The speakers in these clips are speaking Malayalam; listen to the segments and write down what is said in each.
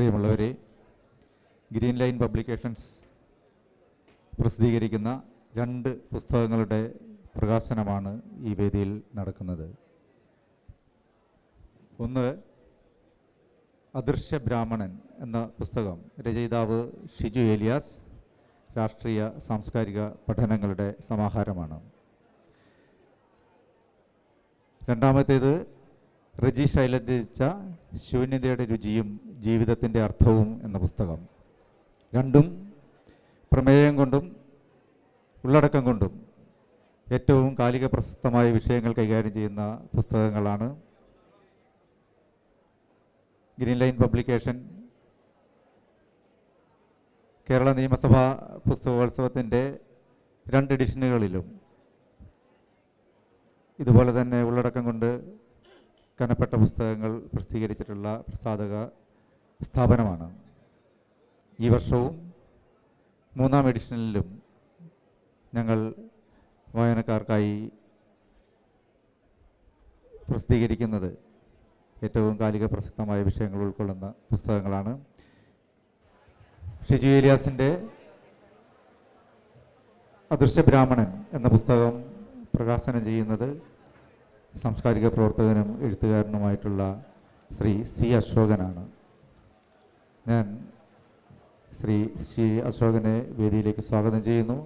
പ്രിയമുള്ളവരെ ഗ്രീൻ ലൈൻ പബ്ലിക്കേഷൻസ് പ്രസിദ്ധീകരിക്കുന്ന രണ്ട് പുസ്തകങ്ങളുടെ പ്രകാശനമാണ് ഈ വേദിയിൽ നടക്കുന്നത്. ഒന്ന് അദൃശ്യ ബ്രാഹ്മണൻ എന്ന പുസ്തകം. രചയിതാവ് ഷിജു ഏലിയാസ് രാഷ്ട്രീയ സാംസ്കാരിക പഠനങ്ങളുടെ സമാഹാരമാണ്. രണ്ടാമത്തേത് റജി ശൈലജ് രചിച്ച ശൂന്യതയുടെ രുചിയും ജീവിതത്തിന്റെ അർത്ഥവും എന്ന പുസ്തകം. രണ്ടും പ്രമേയം കൊണ്ടും ഉള്ളടക്കം കൊണ്ടും ഏറ്റവും കാലിക പ്രസക്തമായ വിഷയങ്ങൾ കൈകാര്യം ചെയ്യുന്ന പുസ്തകങ്ങളാണ് ഗ്രീൻ ലൈൻ പബ്ലിക്കേഷൻ കേരള നിയമസഭാ പുസ്തകോത്സവത്തിന്റെ രണ്ട് എഡിഷനുകളിലും. ഇതുപോലെ തന്നെ ഉള്ളടക്കം കൊണ്ട് കനപ്പെട്ട പുസ്തകങ്ങൾ പ്രസിദ്ധീകരിച്ചിട്ടുള്ള പ്രസാധക സ്ഥാപനമാണ്. ഈ വർഷവും മൂന്നാം എഡിഷനിലും ഞങ്ങൾ വായനക്കാർക്കായി പ്രസിദ്ധീകരിക്കുന്നത് ഏറ്റവും കാലിക പ്രസക്തമായ വിഷയങ്ങൾ ഉൾക്കൊള്ളുന്ന പുസ്തകങ്ങളാണ്. ഷിജു ഏലിയാസിന്റെ അദൃശ്യ ബ്രാഹ്മണൻ എന്ന പുസ്തകം പ്രകാശനം ചെയ്യുന്നത് സാംസ്കാരിക പ്രവർത്തകനും എഴുത്തുകാരനുമായിട്ടുള്ള ശ്രീ സി അശോകനാണ്. ഞാൻ ശ്രീ സി അശോകനെ വേദിയിലേക്ക് സ്വാഗതം ചെയ്യുന്നു.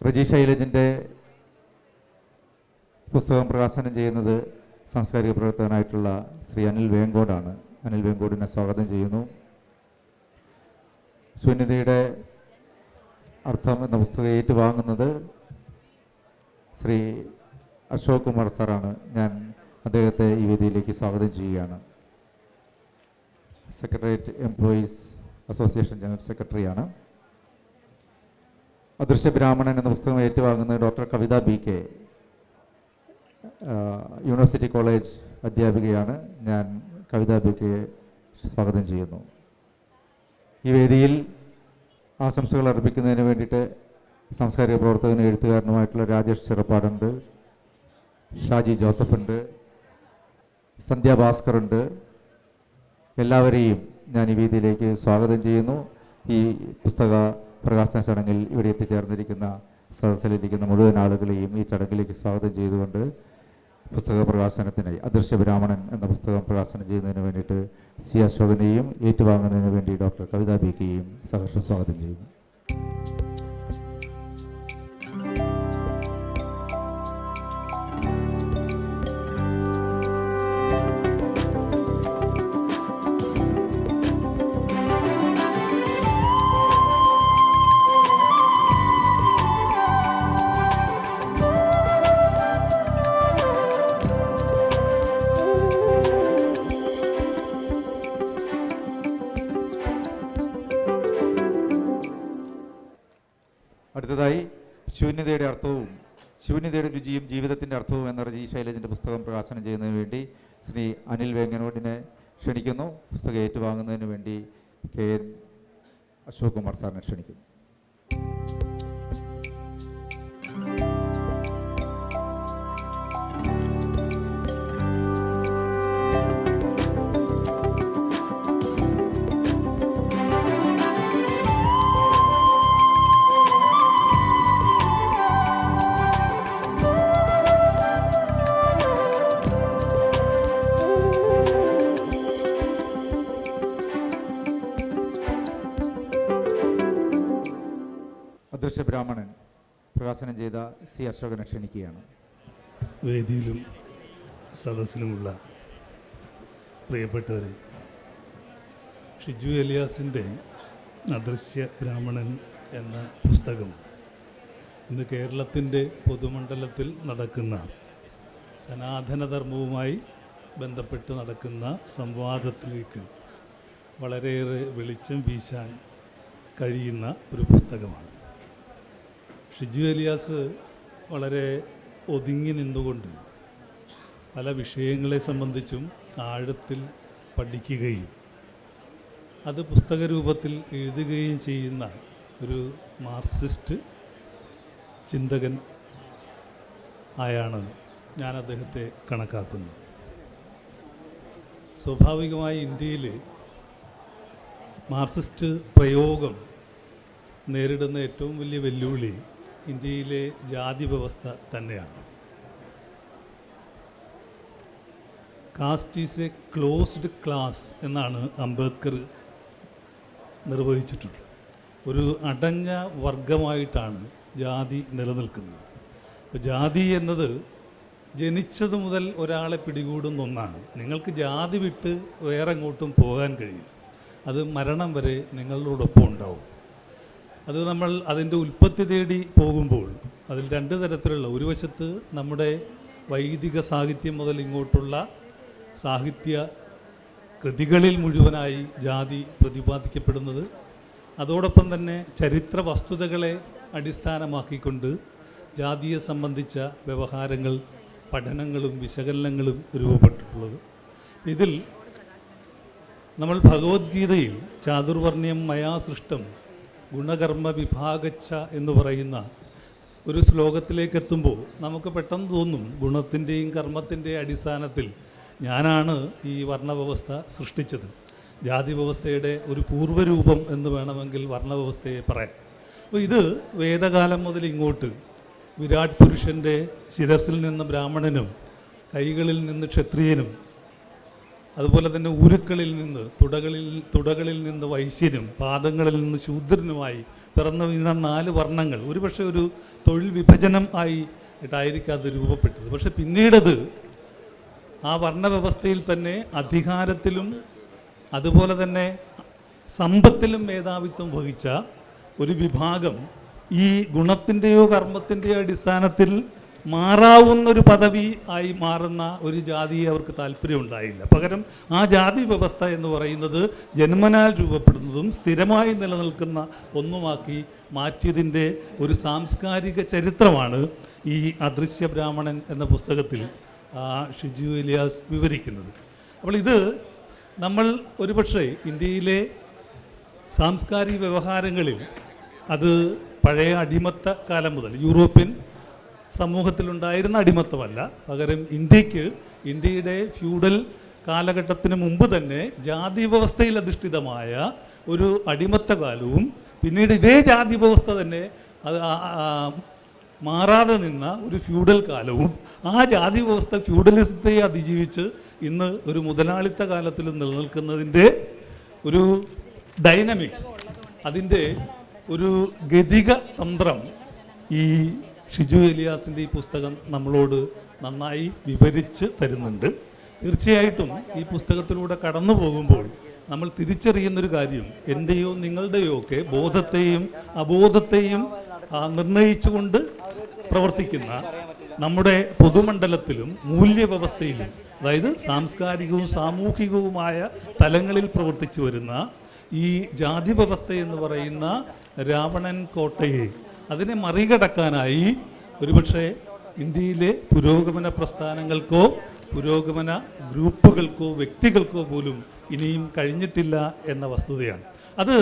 റജി ശൈലജിന്റെ പുസ്തകം പ്രകാശനം ചെയ്യുന്നത് സാംസ്കാരിക പ്രവർത്തകനായിട്ടുള്ള ശ്രീ അനിൽ വേങ്കോടാണ്. അനിൽ വേങ്കോടിനെ സ്വാഗതം ചെയ്യുന്നു. ശൂന്യതയുടെ അർത്ഥം എന്ന പുസ്തകം ഏറ്റുവാങ്ങുന്നത് ശ്രീ അശോക് കുമാർ സാറാണ് ഞാൻ അദ്ദേഹത്തെ ഈ വേദിയിലേക്ക് സ്വാഗതം ചെയ്യുകയാണ്. സെക്രട്ടേറിയറ്റ് എംപ്ലോയീസ് അസോസിയേഷൻ ജനറൽ സെക്രട്ടറിയാണ് അദൃശ്യ ബ്രാഹ്മണൻ എന്ന പുസ്തകം ഏറ്റുവാങ്ങുന്നത് doctor Kavitha B K. University college അധ്യാപികയാണ് ഞാൻ കവിത ബി കെ സ്വാഗതം ചെയ്യുന്നു. ഈ വേദിയിൽ ആശംസകൾ അർപ്പിക്കുന്നതിന് വേണ്ടിയിട്ട് സാംസ്കാരിക പ്രവർത്തകനും എഴുത്തുകാരനുമായിട്ടുള്ള രാജേഷ് ചെറുപ്പാടുണ്ട്. ഷാജി ജോസഫുണ്ട് സന്ധ്യ ഭാസ്കർ ഉണ്ട് എല്ലാവരെയും ഞാൻ ഈ വേദിയിലേക്ക് സ്വാഗതം ചെയ്യുന്നു. ഈ പുസ്തക പ്രകാശന ചടങ്ങിൽ ഇവിടെ എത്തിച്ചേർന്നിരിക്കുന്ന സദസ്സിലിരിക്കുന്ന മുഴുവൻ ആളുകളെയും ഈ ചടങ്ങിലേക്ക് സ്വാഗതം ചെയ്തുകൊണ്ട് പുസ്തക പ്രകാശനത്തിനായി അദൃശ്യ ബ്രാഹ്മണൻ എന്ന പുസ്തകം പ്രകാശനം ചെയ്യുന്നതിന് വേണ്ടിയിട്ട് സി അശോകനെയും ഏറ്റുവാങ്ങുന്നതിന് വേണ്ടി ഡോക്ടർ കവിതാ ബിക്കെയും സഹർഷം സ്വാഗതം ചെയ്യുന്നു. സി അശോകനെ ക്ഷണിക്കുകയാണ്. വേദിയിലും സദസ്സിലുമുള്ള പ്രിയപ്പെട്ടവരെ ഷിജു എലിയാസിന്റെ അദൃശ്യ ബ്രാഹ്മണൻ എന്ന പുസ്തകം ഇന്ന് കേരളത്തിന്റെ പൊതുമണ്ഡലത്തിൽ നടക്കുന്ന സനാതനധർമ്മവുമായി ബന്ധപ്പെട്ട് നടക്കുന്ന സംവാദത്തിലേക്ക് വളരെയേറെ വെളിച്ചം വീശാൻ കഴിയുന്ന ഒരു പുസ്തകമാണ്. ഷിജു എലിയാസ് വളരെ ഒതുങ്ങി നിന്നുകൊണ്ട് പല വിഷയങ്ങളെ സംബന്ധിച്ചും ആഴത്തിൽ പഠിക്കുകയും അത് പുസ്തക രൂപത്തിൽ എഴുതുകയും ചെയ്യുന്ന ഒരു മാർക്സിസ്റ്റ് ചിന്തകൻ ആയാണ് ഞാൻ അദ്ദേഹത്തെ കണക്കാക്കുന്നത്. സ്വാഭാവികമായി ഇന്ത്യയിൽ മാർക്സിസ്റ്റ് പ്രയോഗം നേരിടുന്ന ഏറ്റവും വലിയ വെല്ലുവിളി ഇന്ത്യയിലെ ജാതി വ്യവസ്ഥ തന്നെയാണ്. Caste is a closed class എന്നാണ് അംബേദ്കർ നിർവഹിച്ചിട്ടുള്ളത്. ഒരു അടഞ്ഞ വർഗമായിട്ടാണ് ജാതി നിലനിൽക്കുന്നത്. അപ്പോൾ ജാതി എന്നത് ജനിച്ചത് മുതൽ ഒരാളെ പിടികൂടുന്ന ഒന്നാണ്. നിങ്ങൾക്ക് ജാതി വിട്ട് വേറെ എങ്ങോട്ടും പോകാൻ കഴിയില്ല. അത് മരണം വരെ നിങ്ങളോടൊപ്പം ഉണ്ടാവും. അത് നമ്മൾ അതിന്റെ ഉൽപ്പത്തി തേടി പോകുമ്പോൾ അതിൽ രണ്ട് തരത്തിലുള്ള ഒരു വശത്ത് നമ്മുടെ വൈദിക സാഹിത്യം മുതൽ ഇങ്ങോട്ടുള്ള സാഹിത്യ കൃതികളിൽ മുഴുവനായി ജാതി പ്രതിപാദിക്കപ്പെടുന്നത് അതോടൊപ്പം തന്നെ ചരിത്ര വസ്തുതകളെ അടിസ്ഥാനമാക്കിക്കൊണ്ട് ജാതിയെ സംബന്ധിച്ച വ്യവഹാരങ്ങൾ പഠനങ്ങളും വിശകലനങ്ങളും രൂപപ്പെട്ടിട്ടുള്ളത്. ഇതിൽ നമ്മൾ ഭഗവത്ഗീതയിൽ ചാതുർവർണ്യം മയാ സൃഷ്ടം ഗുണകർമ്മ വിഭാഗച്ച എന്ന് പറയുന്ന ഒരു ശ്ലോകത്തിലേക്ക് എത്തുമ്പോൾ നമുക്ക് പെട്ടെന്ന് തോന്നും ഗുണത്തിന്റെയും കർമ്മത്തിന്റെയും അടിസ്ഥാനത്തിൽ ഞാനാണ് ഈ വർണവ്യവസ്ഥ സൃഷ്ടിച്ചത്. ജാതി വ്യവസ്ഥയുടെ ഒരു പൂർവരൂപം എന്ന് വേണമെങ്കിൽ വർണവ്യവസ്ഥയെ പറയാം. അപ്പോൾ ഇത് വേദകാലം മുതൽ ഇങ്ങോട്ട് വിരാട് പുരുഷന്റെ ശിരസിൽ നിന്ന് ബ്രാഹ്മണനും കൈകളിൽ നിന്ന് ക്ഷത്രിയനും അതുപോലെ തന്നെ ഉരുക്കളിൽ നിന്ന് തുടകളിൽ തുടകളിൽ നിന്ന് വൈശ്യനും പാദങ്ങളിൽ നിന്ന് ശൂദ്രനുമായി പിറന്നു വീണ നാല് വർണങ്ങൾ. ഒരുപക്ഷെ ഒരു തൊഴിൽ വിഭജനം ആയി ഇട്ടായിരിക്കും അത് രൂപപ്പെട്ടത്. പക്ഷെ പിന്നീടത് ആ വർണവ്യവസ്ഥയിൽ തന്നെ അധികാരത്തിലും അതുപോലെ തന്നെ സമ്പത്തിലും മേധാവിത്വം വഹിച്ച ഒരു വിഭാഗം ഈ ഗുണത്തിന്റെയോ കർമ്മത്തിന്റെയോ അടിസ്ഥാനത്തിൽ മാറാവുന്ന ഒരു പദവി ആയി മാറുന്ന ഒരു ജാതിയെ അവർക്ക് താല്പര്യം ഉണ്ടായില്ല പകരം ആ ജാതി വ്യവസ്ഥ എന്ന് പറയുന്നത് ജന്മനാൽ രൂപപ്പെടുന്നതും സ്ഥിരമായി നിലനിൽക്കുന്ന ഒന്നുമാക്കി മാറ്റിയതിന്റെ ഒരു സാംസ്കാരിക ചരിത്രമാണ് ഈ അദൃശ്യ ബ്രാഹ്മണൻ എന്ന പുസ്തകത്തിൽ ഷിജു ഇലിയാസ് വിവരിക്കുന്നത്. അപ്പോൾ ഇത് നമ്മൾ ഒരുപക്ഷെ ഇന്ത്യയിലെ സാംസ്കാരിക വ്യവഹാരങ്ങളിൽ അത് പഴയ അടിമത്ത കാലം മുതൽ യൂറോപ്യൻ സമൂഹത്തിലുണ്ടായിരുന്ന അടിമത്തമല്ല. പകരം ഇന്ത്യയ്ക്ക് ഇന്ത്യയുടെ ഫ്യൂഡൽ കാലഘട്ടത്തിന് മുമ്പ് തന്നെ ജാതി വ്യവസ്ഥയിൽ അധിഷ്ഠിതമായ ഒരു അടിമത്ത കാലവും പിന്നീട് ഇതേ ജാതി വ്യവസ്ഥ തന്നെ അത് മാറാതെ നിന്ന ഒരു ഫ്യൂഡൽ കാലവും ആ ജാതി വ്യവസ്ഥ ഫ്യൂഡലിസത്തെ അതിജീവിച്ച് ഇന്ന് ഒരു മുതലാളിത്ത കാലത്തിൽ നിലനിൽക്കുന്നതിന്റെ ഒരു ഡൈനമിക്സ് അതിന്റെ ഒരു ഗതിക തന്ത്രം ഈ ഷിജു എലിയാസിന്റെ ഈ പുസ്തകം നമ്മളോട് നന്നായി വിവരിച്ച് തരുന്നുണ്ട്. തീർച്ചയായിട്ടും ഈ പുസ്തകത്തിലൂടെ കടന്നു പോകുമ്പോൾ നമ്മൾ തിരിച്ചറിയുന്നൊരു കാര്യം എന്റെയോ നിങ്ങളുടെയോ ഒക്കെ ബോധത്തെയും അബോധത്തെയും നിർണയിച്ചുകൊണ്ട് പ്രവർത്തിക്കുന്ന നമ്മുടെ പൊതുമണ്ഡലത്തിലും മൂല്യവ്യവസ്ഥയിലും അതായത് സാംസ്കാരികവും സാമൂഹികവുമായ തലങ്ങളിൽ പ്രവർത്തിച്ചു വരുന്ന ഈ ജാതി വ്യവസ്ഥ എന്ന് പറയുന്ന രാവണൻ കോട്ടയെ അതിനെ മറികടക്കാനായി ഒരുപക്ഷെ ഇന്ത്യയിലെ പുരോഗമന പ്രസ്ഥാനങ്ങൾക്കോ പുരോഗമന ഗ്രൂപ്പുകൾക്കോ വ്യക്തികൾക്കോ പോലും ഇനിയും കഴിഞ്ഞിട്ടില്ല എന്ന വസ്തുതയാണ്. അത്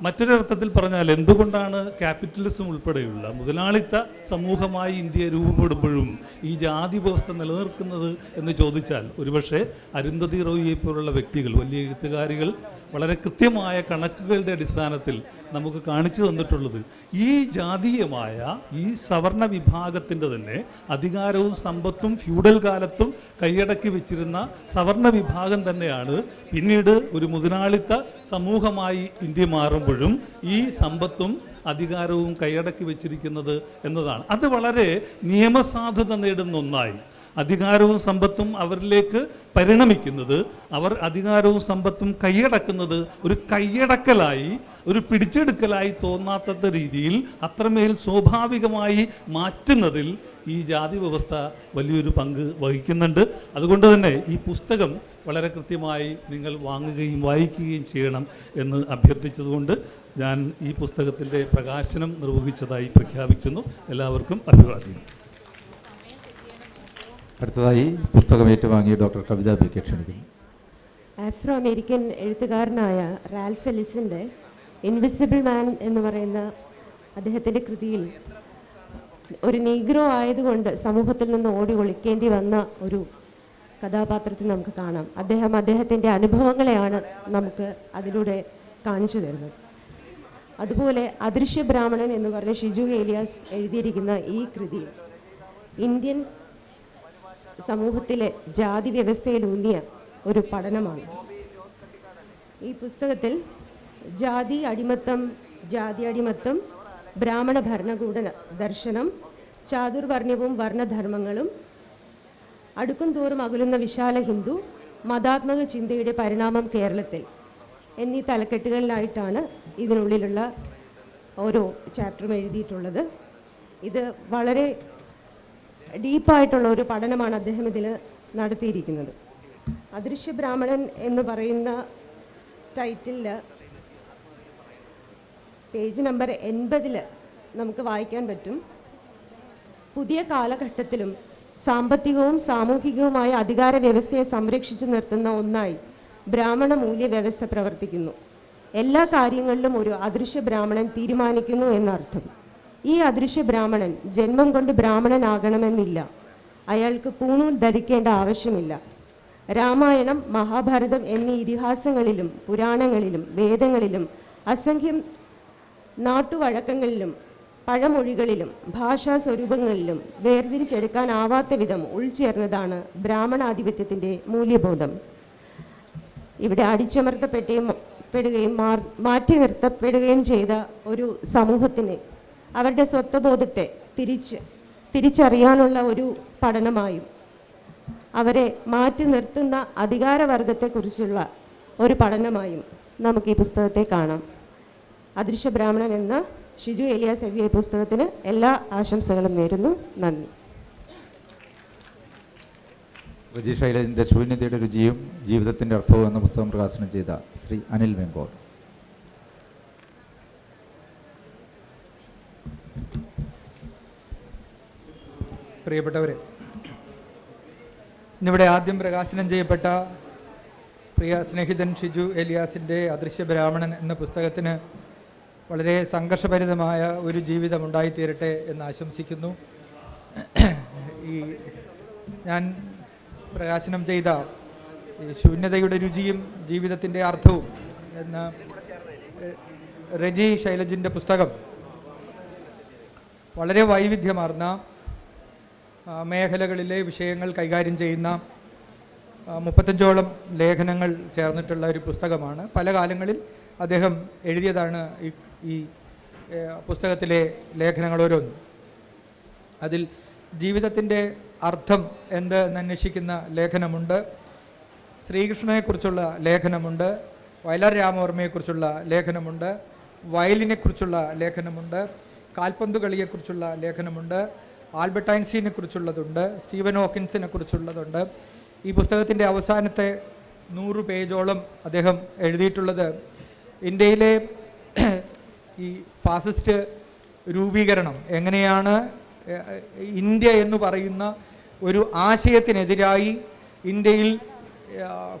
മറ്റൊരർത്ഥത്തിൽ പറഞ്ഞാൽ എന്തുകൊണ്ടാണ് ക്യാപിറ്റലിസം ഉൾപ്പെടെയുള്ള മുതലാളിത്ത സമൂഹമായി ഇന്ത്യ രൂപപ്പെടുമ്പോഴും ഈ ജാതി വ്യവസ്ഥ നിലനിർത്തുന്നത് എന്ന് ചോദിച്ചാൽ ഒരുപക്ഷെ അരുന്ധതി റോയിയെ പോലുള്ള വ്യക്തികൾ വലിയ എഴുത്തുകാരികൾ വളരെ കൃത്യമായ കണക്കുകളുടെ അടിസ്ഥാനത്തിൽ നമുക്ക് കാണിച്ചു തന്നിട്ടുള്ളത് ഈ ജാതീയമായ ഈ സവർണ വിഭാഗത്തിന്റെ തന്നെ അധികാരവും സമ്പത്തും ഫ്യൂഡൽ കാലത്തും കൈയടക്കി വെച്ചിരുന്ന സവർണ വിഭാഗം തന്നെയാണ് പിന്നീട് ഒരു മുതലാളിത്ത സമൂഹമായി ഇന്ത്യ മാറുമ്പോഴും ഈ സമ്പത്തും അധികാരവും കൈയടക്കി വെച്ചിരിക്കുന്നത് എന്നതാണ്. അത് വളരെ നിയമസാധുത നേടുന്ന ഒന്നായി. അധികാരവും സമ്പത്തും അവരിലേക്ക് പരിണമിക്കുന്നത് അവർ അധികാരവും സമ്പത്തും കൈയടക്കുന്നത് ഒരു കൈയടക്കലായി ഒരു പിടിച്ചെടുക്കലായി തോന്നാത്ത രീതിയിൽ അത്രമേൽ സ്വാഭാവികമായി മാറ്റുന്നതിൽ ഈ ജാതി വ്യവസ്ഥ വലിയൊരു പങ്ക് വഹിക്കുന്നുണ്ട്. അതുകൊണ്ട് തന്നെ ഈ പുസ്തകം വളരെ കൃത്യമായി നിങ്ങൾ വാങ്ങുകയും വായിക്കുകയും ചെയ്യണം എന്ന് അഭ്യർത്ഥിച്ചതുകൊണ്ട് ഞാൻ ഈ പുസ്തകത്തിന്റെ പ്രകാശനം നിർവഹിച്ചതായി പ്രഖ്യാപിക്കുന്നു. എല്ലാവർക്കും അഭിവാദ്യം. അടുത്തതായി പുസ്തകം ഏറ്റുവാങ്ങിയ ഡോക്ടർ കവിത ബി കെ ക്ഷണിക്കുന്നു. ആഫ്രോ അമേരിക്കൻ എഴുത്തുകാരനായ റാൽഫ് എലിസിന്റെ ഇൻവിസിബിൾ മാൻ എന്ന് പറയുന്ന അദ്ദേഹത്തിന്റെ കൃതിയിൽ ഒരു നീഗ്രോ ആയതുകൊണ്ട് സമൂഹത്തിൽ നിന്ന് ഓടി ഒളിക്കേണ്ടി വന്ന ഒരു കഥാപാത്രത്തെ നമുക്ക് കാണാം. അദ്ദേഹം അദ്ദേഹത്തിന്റെ അനുഭവങ്ങളെയാണ് നമുക്ക് അതിലൂടെ കാണിച്ചു തരുന്നത്. അതുപോലെ അദൃശ്യ ബ്രാഹ്മണൻ എന്ന് പറഞ്ഞ ഷിജു ഏലിയാസ് എഴുതിയിരിക്കുന്ന ഈ കൃതി ഇന്ത്യൻ സമൂഹത്തിലെ ജാതി വ്യവസ്ഥയിലൂന്നിയ ഒരു പഠനമാണ്. ഈ പുസ്തകത്തിൽ ജാതി അടിമത്തം ജാതി അടിമത്തം ബ്രാഹ്മണ ഭരണകൂട ദർശനം ചാതുർവർണ്യവും വർണധർമ്മങ്ങളും അടുക്കും തോറും അകലുന്ന വിശാല ഹിന്ദു മതാത്മക ചിന്തയുടെ പരിണാമം കേരളത്തിൽ എന്നീ തലക്കെട്ടുകളിലായിട്ടാണ് ഇതിനുള്ളിലുള്ള ഓരോ ചാപ്റ്ററും എഴുതിയിട്ടുള്ളത്. ഇത് വളരെ ഡീപ്പായിട്ടുള്ള ഒരു പഠനമാണ് അദ്ദേഹം ഇതിൽ നടത്തിയിരിക്കുന്നത്. അദൃശ്യ ബ്രാഹ്മണൻ എന്ന് പറയുന്ന ടൈറ്റിലിൽ പേജ് നമ്പർ എൺപതിൽ നമുക്ക് വായിക്കാൻ പറ്റും. പുതിയ കാലഘട്ടത്തിലും സാമ്പത്തികവും സാമൂഹികവുമായ അധികാര വ്യവസ്ഥയെ സംരക്ഷിച്ചു നിർത്തുന്ന ഒന്നായി ബ്രാഹ്മണ മൂല്യ വ്യവസ്ഥ പ്രവർത്തിക്കുന്നു. എല്ലാ കാര്യങ്ങളിലും ഒരു അദൃശ്യ ബ്രാഹ്മണൻ തീരുമാനിക്കുന്നു എന്നർത്ഥം. ഈ അദൃശ്യ ബ്രാഹ്മണൻ ജന്മം കൊണ്ട് ബ്രാഹ്മണനാകണമെന്നില്ല. അയാൾക്ക് പൂണൂൽ ധരിക്കേണ്ട ആവശ്യമില്ല. രാമായണം മഹാഭാരതം എന്നീ ഇതിഹാസങ്ങളിലും പുരാണങ്ങളിലും വേദങ്ങളിലും അസംഖ്യം നാട്ടുവഴക്കങ്ങളിലും പഴമൊഴികളിലും ഭാഷാ സ്വരൂപങ്ങളിലും വേർതിരിച്ചെടുക്കാനാവാത്ത വിധം ഉൾച്ചേർന്നതാണ് ബ്രാഹ്മണാധിപത്യത്തിന്റെ മൂല്യബോധം. ഇവിടെ അടിച്ചമർത്തപ്പെട്ടുകയും പെടുകയും മാറ്റി നിർത്തപ്പെടുകയും ചെയ്ത ഒരു സമൂഹത്തിന് അവരുടെ സ്വത്വബോധത്തെ തിരിച്ച് തിരിച്ചറിയാനുള്ള ഒരു പഠനമായും അവരെ മാറ്റി നിർത്തുന്ന അധികാരവർഗത്തെക്കുറിച്ചുള്ള ഒരു പഠനമായും നമുക്ക് ഈ പുസ്തകത്തെ കാണാം. അദൃശ്യ ബ്രാഹ്മണൻ എന്ന ഷിജു എലിയാസ് എഴുതിയ പുസ്തകത്തിന് എല്ലാ ആശംസകളും നേരുന്നു. നന്ദി. ശൈലജിന്റെ ശൂന്യതയുടെ രുചിയും ജീവിതത്തിന്റെ അർത്ഥവും എന്ന പുസ്തകം പ്രകാശനം ചെയ്ത ശ്രീ അനിൽ വെങ്കോൾ പ്രിയപ്പെട്ടവരെ ഇന്നിവിടെ ആദ്യം പ്രകാശനം ചെയ്യപ്പെട്ട പ്രിയ സ്നേഹിതൻ ഷിജു എലിയാസിന്റെ അദൃശ്യ ബ്രാഹ്മണൻ എന്ന പുസ്തകത്തിന് വളരെ സംഘർഷഭരിതമായ ഒരു ജീവിതം ഉണ്ടായിത്തീരട്ടെ എന്ന് ആശംസിക്കുന്നു. ഈ ഞാൻ പ്രകാശനം ചെയ്ത ശൂന്യതയുടെ രുചിയും ജീവിതത്തിന്റെ അർത്ഥവും എന്ന രജി ശൈലജിന്റെ പുസ്തകം വളരെ വൈവിധ്യമാർന്ന മേഖലകളിലെ വിഷയങ്ങൾ കൈകാര്യം ചെയ്യുന്ന മുപ്പത്തഞ്ചോളം ലേഖനങ്ങൾ ചേർന്നിട്ടുള്ള ഒരു പുസ്തകമാണ്. പല കാലങ്ങളിൽ അദ്ദേഹം എഴുതിയതാണ് ഈ ഈ പുസ്തകത്തിലെ ലേഖനങ്ങൾ ഓരോന്നും. അതിൽ ജീവിതത്തിന്റെ അർത്ഥം എന്ത് എന്നന്വേഷിക്കുന്ന ലേഖനമുണ്ട്. ശ്രീകൃഷ്ണനെക്കുറിച്ചുള്ള ലേഖനമുണ്ട്. വയലാർ രാമവർമ്മയെക്കുറിച്ചുള്ള ലേഖനമുണ്ട്. വയലിനെക്കുറിച്ചുള്ള ലേഖനമുണ്ട്. കാൽപന്ത് കളിയെക്കുറിച്ചുള്ള ലേഖനമുണ്ട്. Albert ഐൻസ്റ്റീനെ കുറിച്ചുള്ളതുണ്ട് Steven ഹോക്കിൻസിനെ കുറിച്ചുള്ളതുണ്ട്. ഈ പുസ്തകത്തിന്റെ അവസാനത്തെ നൂറ് പേജോളം അദ്ദേഹം എഴുതിയിട്ടുള്ളത് ഇന്ത്യയിലെ ഈ ഫാസിസ്റ്റ് രൂപീകരണം എങ്ങനെയാണ് ഇന്ത്യ എന്ന് പറയുന്ന ഒരു ആശയത്തിനെതിരായി ഇന്ത്യയിൽ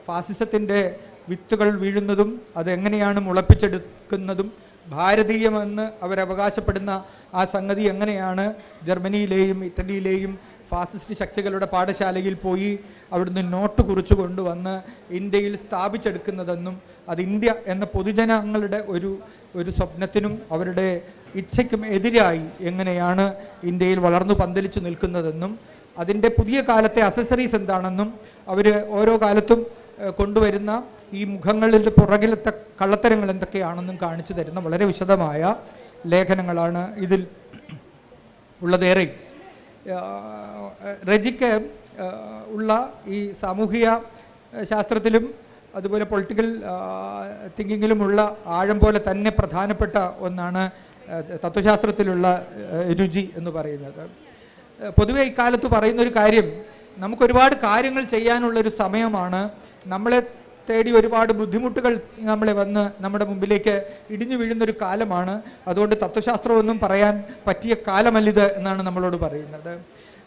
ഫാസിസത്തിന്റെ വിത്തുകൾ വീഴുന്നതും അതെങ്ങനെയാണ് മുളപ്പിച്ചെടുക്കുന്നതും ഭാരതീയമെന്ന് അവരവകാശപ്പെടുന്ന ആ സംഗതി എങ്ങനെയാണ് ജർമ്മനിയിലെയും ഇറ്റലിയിലെയും ഫാസിസ്റ്റ് ശക്തികളുടെ പാഠശാലയിൽ പോയി അവിടുന്ന് നോട്ട് കുറിച്ചു കൊണ്ടുവന്ന് ഇന്ത്യയിൽ സ്ഥാപിച്ചെടുക്കുന്നതെന്നും അത് ഇന്ത്യ എന്ന പൊതുജനങ്ങളുടെ ഒരു ഒരു സ്വപ്നത്തിനും അവരുടെ ഇച്ഛയ്ക്കും എതിരായി എങ്ങനെയാണ് ഇന്ത്യയിൽ വളർന്നു പന്തലിച്ചു നിൽക്കുന്നതെന്നും അതിന്റെ പുതിയ കാലത്തെ അസസറീസ് എന്താണെന്നും അവർ ഓരോ കാലത്തും കൊണ്ടുവരുന്ന ഈ മുഖങ്ങളുടെ പുറകിലത്തെ കള്ളത്തരങ്ങൾ എന്തൊക്കെയാണെന്നും കാണിച്ചു തരുന്ന വളരെ വിശദമായ ലേഖനങ്ങളാണ് ഇതിൽ ഉള്ളതേറെ. രജിക്ക് ഉള്ള ഈ സാമൂഹിക ശാസ്ത്രത്തിലും അതുപോലെ പൊളിറ്റിക്കൽ തിങ്കിങ്ങിലുമുള്ള ആഴം പോലെ തന്നെ പ്രധാനപ്പെട്ട ഒന്നാണ് തത്വശാസ്ത്രത്തിലുള്ള രുചി എന്ന് പറയുന്നത്. പൊതുവെ ഇക്കാലത്ത് പറയുന്നൊരു കാര്യം നമുക്കൊരുപാട് കാര്യങ്ങൾ ചെയ്യാനുള്ളൊരു സമയമാണ് നമ്മളെ തേടി ഒരുപാട് ബുദ്ധിമുട്ടുകൾ നമ്മളെ വന്ന് നമ്മുടെ മുമ്പിലേക്ക് ഇടിഞ്ഞു വീഴുന്നൊരു കാലമാണ്. അതുകൊണ്ട് തത്വശാസ്ത്രമൊന്നും പറയാൻ പറ്റിയ കാലമല്ലിത് എന്നാണ് നമ്മളോട് പറയുന്നത്.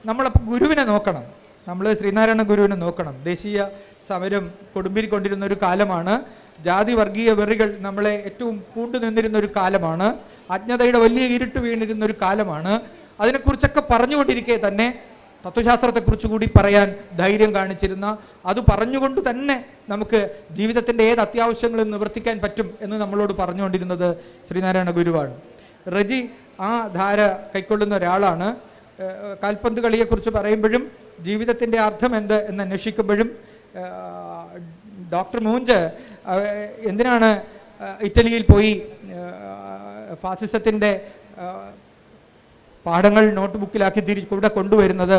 നമ്മളപ്പോൾ ഗുരുവിനെ നോക്കണം. നമ്മൾ ശ്രീനാരായണ ഗുരുവിനെ നോക്കണം. ദേശീയ സമരം കൊടുമ്പിരിക്കൊണ്ടിരുന്ന ഒരു കാലമാണ്. ജാതി വർഗീയ വെറികൾ നമ്മളെ ഏറ്റവും പൂണ്ടു നിന്നിരുന്ന ഒരു കാലമാണ്. അജ്ഞതയുടെ വലിയ ഇരുട്ട് വീണിരുന്ന ഒരു കാലമാണ്. അതിനെക്കുറിച്ചൊക്കെ പറഞ്ഞുകൊണ്ടിരിക്കെ തന്നെ തത്വശാസ്ത്രത്തെക്കുറിച്ച് കൂടി പറയാൻ ധൈര്യം കാണിച്ചിരുന്ന അത് പറഞ്ഞുകൊണ്ട് തന്നെ നമുക്ക് ജീവിതത്തിന്റെ ഏത് അത്യാവശ്യങ്ങളും നിവർത്തിക്കാൻ പറ്റും എന്ന് നമ്മളോട് പറഞ്ഞുകൊണ്ടിരുന്നത് ശ്രീനാരായണ ഗുരുവാണ്. റജി ആ ധാര കൈക്കൊള്ളുന്ന ഒരാളാണ്. കാൽപന്ത് കളിയെക്കുറിച്ച് പറയുമ്പോഴും ജീവിതത്തിന്റെ അർത്ഥം എന്ത് എന്ന് അന്വേഷിക്കുമ്പോഴും ഡോക്ടർ മൂഞ്ച് എന്തിനാണ് ഇറ്റലിയിൽ പോയി ഫാസിസത്തിന്റെ പാഠങ്ങൾ നോട്ട് ബുക്കിലാക്കി തിരി ഇവിടെ കൊണ്ടുവരുന്നത്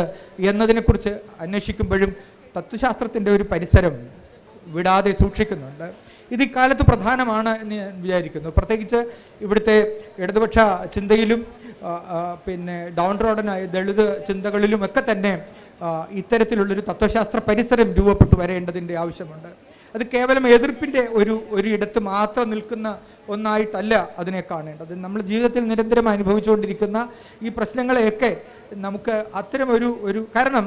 എന്നതിനെക്കുറിച്ച് അന്വേഷിക്കുമ്പോഴും തത്വശാസ്ത്രത്തിന്റെ ഒരു പരിസരം വിടാതെ സൂക്ഷിക്കുന്നുണ്ട്. ഇത് ഇക്കാലത്ത് പ്രധാനമാണ് എന്ന് ഞാൻ വിചാരിക്കുന്നു. പ്രത്യേകിച്ച് ഇവിടുത്തെ ഇടതുപക്ഷ ചിന്തയിലും പിന്നെ ഡൗൺ റോഡനായ ദളിത് ചിന്തകളിലും ഒക്കെ തന്നെ ഇത്തരത്തിലുള്ളൊരു തത്വശാസ്ത്ര പരിസരം രൂപപ്പെട്ടു വരേണ്ടതിന്റെ ആവശ്യമുണ്ട്. അത് കേവലം എതിർപ്പിന്റെ ഒരു ഒരു ഇടത്ത് മാത്രം നിൽക്കുന്ന ഒന്നായിട്ടല്ല അതിനെ കാണേണ്ടത്. നമ്മൾ ജീവിതത്തിൽ നിരന്തരം അനുഭവിച്ചുകൊണ്ടിരിക്കുന്ന ഈ പ്രശ്നങ്ങളെയൊക്കെ നമുക്ക് അത്തരം ഒരു ഒരു കാരണം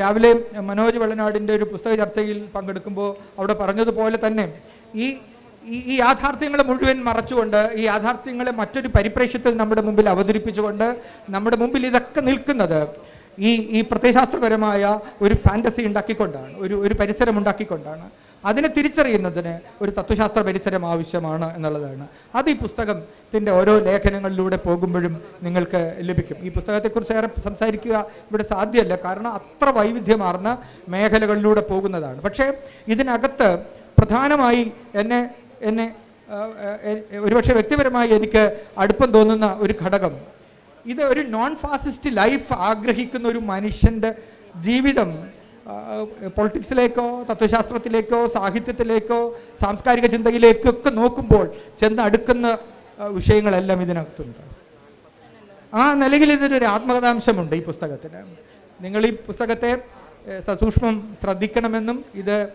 രാവിലെ മനോജ് വെള്ളനാടിന്റെ ഒരു പുസ്തക ചർച്ചയിൽ പങ്കെടുക്കുമ്പോൾ അവിടെ പറഞ്ഞതുപോലെ തന്നെ ഈ ഈ യാഥാർത്ഥ്യങ്ങളെ മുഴുവൻ മറച്ചുകൊണ്ട് ഈ യാഥാർത്ഥ്യങ്ങളെ മറ്റൊരു പരിപ്രേക്ഷ്യത്തിൽ നമ്മുടെ മുമ്പിൽ അവതരിപ്പിച്ചുകൊണ്ട് നമ്മുടെ മുമ്പിൽ ഇതൊക്കെ നിൽക്കുന്നത് ഈ ഈ പ്രത്യയശാസ്ത്രപരമായ ഒരു ഫാന്റസി ഉണ്ടാക്കിക്കൊണ്ടാണ് ഒരു ഒരു പരിസരം ഉണ്ടാക്കിക്കൊണ്ടാണ് അതിനെ തിരിച്ചറിയുന്നതിന് ഒരു തത്വശാസ്ത്ര പരിസരം ആവശ്യമാണ് എന്നുള്ളതാണ്. അത് ഈ പുസ്തകത്തിന്റെ ഓരോ ലേഖനങ്ങളിലൂടെ പോകുമ്പോഴും നിങ്ങൾക്ക് ലഭിക്കും. ഈ പുസ്തകത്തെക്കുറിച്ച് ഏറെ സംസാരിക്കുക ഇവിടെ സാധ്യമല്ല. കാരണം അത്ര വൈവിധ്യമാർന്ന മേഖലകളിലൂടെ പോകുന്നതാണ്. പക്ഷേ ഇതിനകത്ത് പ്രധാനമായി എന്നെ എന്നെ ഒരുപക്ഷെ വ്യക്തിപരമായി എനിക്ക് അടുപ്പം തോന്നുന്ന ഒരു ഘടകം. ഇത് ഒരു നോൺ ഫാസിസ്റ്റ് ലൈഫ് ആഗ്രഹിക്കുന്ന ഒരു മനുഷ്യന്റെ ജീവിതം പൊളിറ്റിക്സിലേക്കോ തത്വശാസ്ത്രത്തിലേക്കോ സാഹിത്യത്തിലേക്കോ സാംസ്കാരിക ചിന്തയിലേക്കോ ഒക്കെ നോക്കുമ്പോൾ ചെന്ന് അടുക്കുന്ന വിഷയങ്ങളെല്ലാം ഇതിനകത്തുണ്ട്. ആ നിലയിൽ ഇതിനൊരു ആത്മകഥാംശമുണ്ട് ഈ പുസ്തകത്തിന്. നിങ്ങൾ ഈ പുസ്തകത്തെ സസൂക്ഷ്മം ശ്രദ്ധിക്കണമെന്നും ഇത്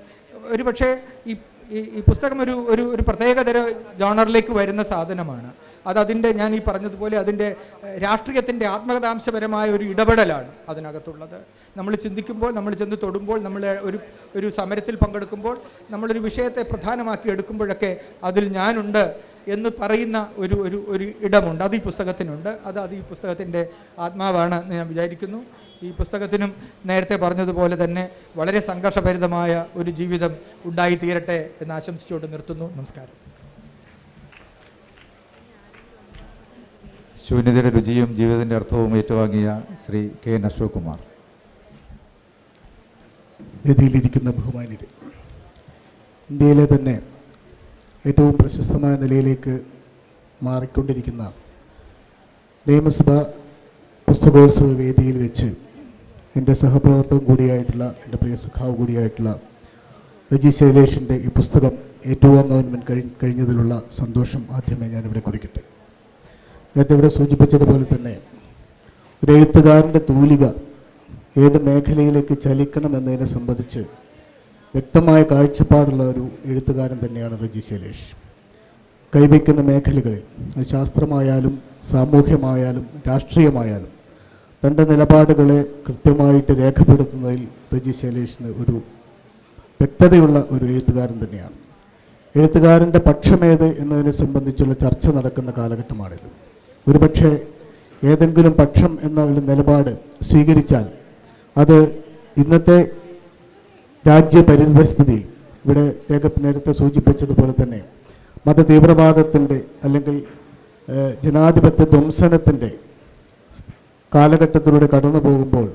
ഒരുപക്ഷെ ഈ ഈ- പുസ്തകം ഒരു ഒരു പ്രത്യേകതര ജോണറിലേക്ക് വരുന്ന സാധനമാണ്. അത് അതിന്റെ ഞാൻ ഈ പറഞ്ഞതുപോലെ അതിന്റെ രാഷ്ട്രീയത്തിന്റെ ആത്മകഥാംശപരമായ ഒരു ഇടപെടലാണ് അതിനകത്തുള്ളത്. നമ്മൾ ചിന്തിക്കുമ്പോൾ നമ്മൾ ചെന്ന് തൊടുമ്പോൾ നമ്മൾ ഒരു ഒരു സമരത്തിൽ പങ്കെടുക്കുമ്പോൾ നമ്മളൊരു വിഷയത്തെ പ്രധാനമാക്കി എടുക്കുമ്പോഴൊക്കെ അതിൽ ഞാനുണ്ട് എന്ന് പറയുന്ന ഒരു ഒരു ഒരു ഇടമുണ്ട്. അത് ഈ പുസ്തകത്തിനുണ്ട്. അത് അത് ഈ പുസ്തകത്തിന്റെ ആത്മാവാണ് ഞാൻ വിചാരിക്കുന്നു. ഈ പുസ്തകത്തിനും നേരത്തെ പറഞ്ഞതുപോലെ തന്നെ വളരെ സംഘർഷഭരിതമായ ഒരു ജീവിതം ഉണ്ടായിത്തീരട്ടെ എന്ന് ആശംസിച്ചുകൊണ്ട് നിർത്തുന്നു. നമസ്കാരം. ശൂന്യതയുടെ രുചിയും ജീവിതത്തിന്റെ അർത്ഥവും ഏറ്റുവാങ്ങിയ ശ്രീ കെ എൻ അശോക് കുമാർ വേദിയിലിരിക്കുന്ന ബഹുമാന്യര് ഇന്ത്യയിലെ തന്നെ ഏറ്റവും പ്രശസ്തമായ നിലയിലേക്ക് മാറിക്കൊണ്ടിരിക്കുന്ന നിയമസഭ പുസ്തകോത്സവ വേദിയിൽ വെച്ച് എന്റെ സഹപ്രവർത്തകൻ കൂടിയായിട്ടുള്ള എന്റെ പ്രിയ സഖാവ് കൂടിയായിട്ടുള്ള രജി ശൈലേഷിന്റെ ഈ പുസ്തകം ഏറ്റുവാങ്ങുവാൻ കഴി കഴിഞ്ഞതിലുള്ള സന്തോഷം ആദ്യമേ ഞാനിവിടെ കുറിക്കട്ടെ. നേരത്തെ ഇവിടെ സൂചിപ്പിച്ചതുപോലെ തന്നെ ഒരു എഴുത്തുകാരന്റെ തൂലിക ഏത് മേഖലയിലേക്ക് ചലിക്കണം എന്നതിനെ സംബന്ധിച്ച് വ്യക്തമായ കാഴ്ചപ്പാടുള്ള ഒരു എഴുത്തുകാരൻ തന്നെയാണ് റജി ശൈലേഷ്. കൈവയ്ക്കുന്ന മേഖലകളിൽ അത് ശാസ്ത്രമായാലും സാമൂഹ്യമായാലും രാഷ്ട്രീയമായാലും തന്റെ നിലപാടുകളെ കൃത്യമായിട്ട് രേഖപ്പെടുത്തുന്നതിൽ റജി ശൈലേഷിന് ഒരു വ്യക്തതയുള്ള ഒരു എഴുത്തുകാരൻ തന്നെയാണ്. എഴുത്തുകാരന്റെ പക്ഷമേത് എന്നതിനെ സംബന്ധിച്ചുള്ള ചർച്ച നടക്കുന്ന കാലഘട്ടമാണിത്. ഒരുപക്ഷെ ഏതെങ്കിലും പക്ഷം എന്ന ഒരു നിലപാട് സ്വീകരിച്ചാൽ അത് ഇന്നത്തെ രാജ്യ പരിസ്ഥിതിയിൽ ഇവിടെ രേഖ നേരത്തെ സൂചിപ്പിച്ചതുപോലെ തന്നെ മതതീവ്രവാദത്തിന്റെ അല്ലെങ്കിൽ ജനാധിപത്യ ധ്വംസനത്തിന്റെ കാലഘട്ടത്തിലൂടെ കടന്നു പോകുമ്പോൾ